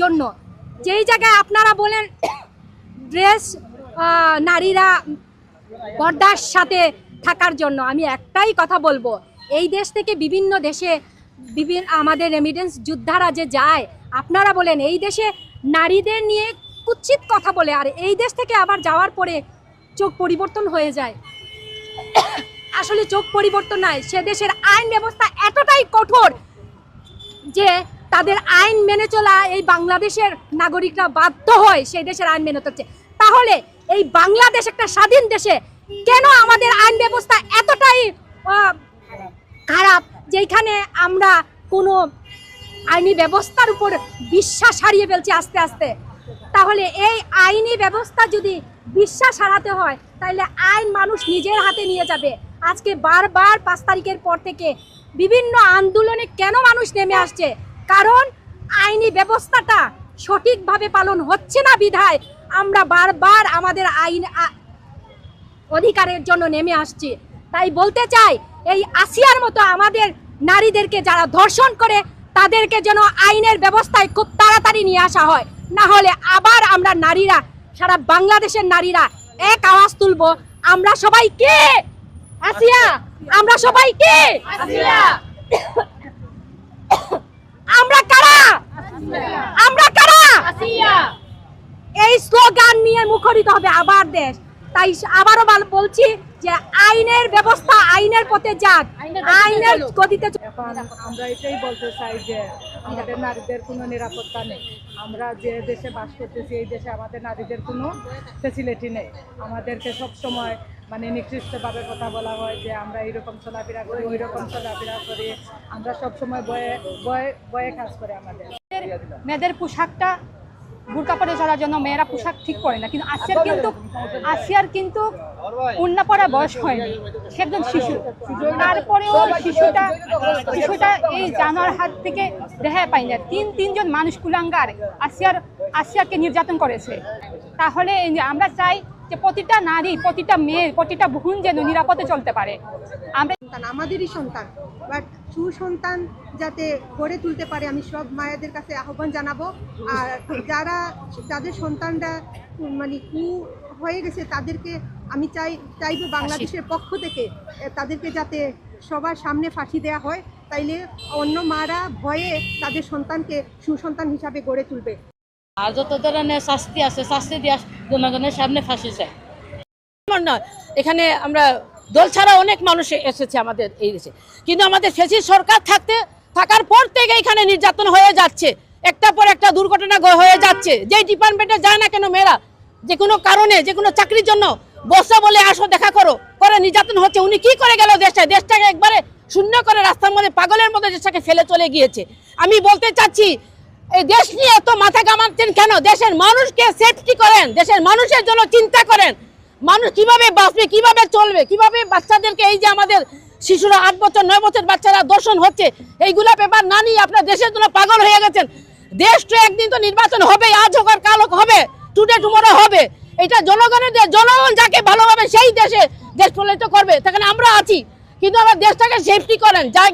জন্য। যেই জায়গায় আপনারা বলেন ড্রেস নারীরা পর্দার সাথে থাকার জন্য, আমি একটাই কথা বলব, এই দেশ থেকে বিভিন্ন দেশে বিভিন্ন আমাদের রেমিডেন্স যোদ্ধারা যে যায়, আপনারা বলেন এই দেশে নারীদের নিয়ে কুৎসিত কথা বলে, আর এই দেশ থেকে আবার যাওয়ার পরে চোখ পরিবর্তন হয়ে যায়। আসলে চোখ পরিবর্তন নয় সে দেশের আইন ব্যবস্থা এতটাই কঠোর যে তাদের আইন মেনে চলা এই বাংলাদেশের নাগরিকরা বাধ্য হয় সেই দেশের আইন মেনে চলছে তাহলে এই বাংলাদেশ একটা স্বাধীন দেশে কেন আমাদের আইন ব্যবস্থা এতটাই খারাপ যেখানে আমরা কোনো আইনি ব্যবস্থার উপর বিশ্বাস হারিয়ে ফেলছি আস্তে আস্তে? তাহলে এই আইনি ব্যবস্থা যদি বিশ্বাস হারাতে হয় তাহলে আইন মানুষ নিজের হাতে নিয়ে যাবে। আজকে বারবার পাঁচ তারিখের পর থেকে বিভিন্ন আন্দোলনে কেন মানুষ নেমে আসছে? কারণ আইনি ব্যবস্থাটা সঠিকভাবে পালন হচ্ছে না বিধায় আমরা বারবার আমাদের আইন অধিকারের জন্য নেমে আসছি। তাই বলতে চাই, এই আসিয়ার মতো আমাদের নারীদেরকে যারা ধর্ষণ করে, তাদেরকে যেন আইনের ব্যবস্থায় খুব তাড়াতাড়ি নিয়ে আসা হয়। না হলে আবার আমরা নারীরা, সারা বাংলাদেশের নারীরা এক আওয়াজ তুলবো, আমরা সবাই কে? আসিয়া, আমরা সবাই কে? আসিয়া আমরা কারা আমরা কারা? এই স্লোগান নিয়ে মুখরিত হবে আবার দেশ। তাই আবারও বল- বলছি যে আইনের ব্যবস্থা আইনের পথে যাক। আইনের গতিতে আমরা এটাই বলতে চাই যে আমাদের নারীদের কোনো নিরাপত্তা নেই। আমরা যে দেশে বাস করতেছি এই দেশে আমাদের নারীদের কোনো ফেসিলিটি নেই। আমাদেরকে সব সময় মানে নিকৃষ্টভাবে কথা বলা হয় যে আমরা এইরকম চলাফেরা করি ওই রকম চলাফেরা করি। আমরা সবসময় বয়ে বয়ে বয়ে কাজ করে আমাদের। মেয়েদের পোশাকটা বুরকা পরে চলার জন্য মেয়েরা পোশাক ঠিক পরে না। কিন্তু আসিয়ার কিন্তু আসিয়ার কিন্তু উন্না পড়া বয়স হয়নি। সে একজন শিশু। তারপরেও শিশুটা শিশুটা এই জানোয়ার হাত থেকে রেহাই পাই না তিন তিনজন মানুষ কুলাঙ্গার আসিয়ার আসিয়াকে নির্যাতন করেছে। তাহলে আমরা চাই যে প্রতিটা নারী, প্রতিটা মেয়ে, প্রতিটা বোন যেন নিরাপদে চলতে পারে। আমরা আমাদেরই সন্তান। বাট সুসন্তান যাতে গড়ে তুলতে পারে, আমি সব মায়েদের কাছে আহ্বান জানাব। আর যারা, যাদের সন্তানরা মানে কু হয়ে গেছে, তাদেরকে আমি চাই, চাইব বাংলাদেশের পক্ষ থেকে তাদেরকে যাতে সবার সামনে ফাঁসি দেওয়া হয়। তাইলে অন্য মারা ভয়ে তাদের সন্তানকে সুসন্তান হিসাবে গড়ে তুলবে। আর যত ধরনের শাস্তি আছে, শাস্তি দিয়ে জনগণের সামনে ফাঁসি নয়, এখানে আমরা দল ছাড়া অনেক মানুষ এসেছে আমাদের এই দেশে। কিন্তু আমাদের ফেসি সরকার থাকতে, থাকার পর থেকে এখানে নির্যাতন হয়ে যাচ্ছে। একটা পর একটা দুর্ঘটনা হয়ে যাচ্ছে। যে ডিপার্টমেন্টে যায় না কেন মেয়েরা? যে কোনো কারণে, যে কোনো চাকরির জন্য। বসে বলে আসো, দেখা করো। করে নির্যাতন হচ্ছে। উনি কি করে গেল দেশটা দেশটাকে একবারে শূন্য করে রাস্তার মধ্যে, পাগলের মধ্যে দেশটাকে ফেলে চলে গিয়েছে। আমি বলতে চাচ্ছি এই দেশ নিয়ে এত মাথা কামাচ্ছেন কেন? দেশের মানুষকে সেফটি করেন, দেশের মানুষের জন্য চিন্তা করেন। মানুষ কীভাবে বাঁচবে, কীভাবে চলবে, কীভাবে বাচ্চাদেরকে এই যে আমাদের শিশুরা আট বছর, নয় বছর বাচ্চারা দর্শন হচ্ছে, এইগুলা পেপার না নিয়ে আপনার দেশের জন্য পাগল হয়ে গেছেন। দেশ তো একদিন তো নির্বাচন হবে, আজ হোক আর কাল হোক হবে টুডে টুমোরো হবে। এটা জনগণের জনগণ যাকে ভালোভাবে সেই দেশে দেশ প্রলিত করবে, সেখানে আমরা আছি। কিন্তু আমার দেশটাকে সেফটি করেন, জায়গা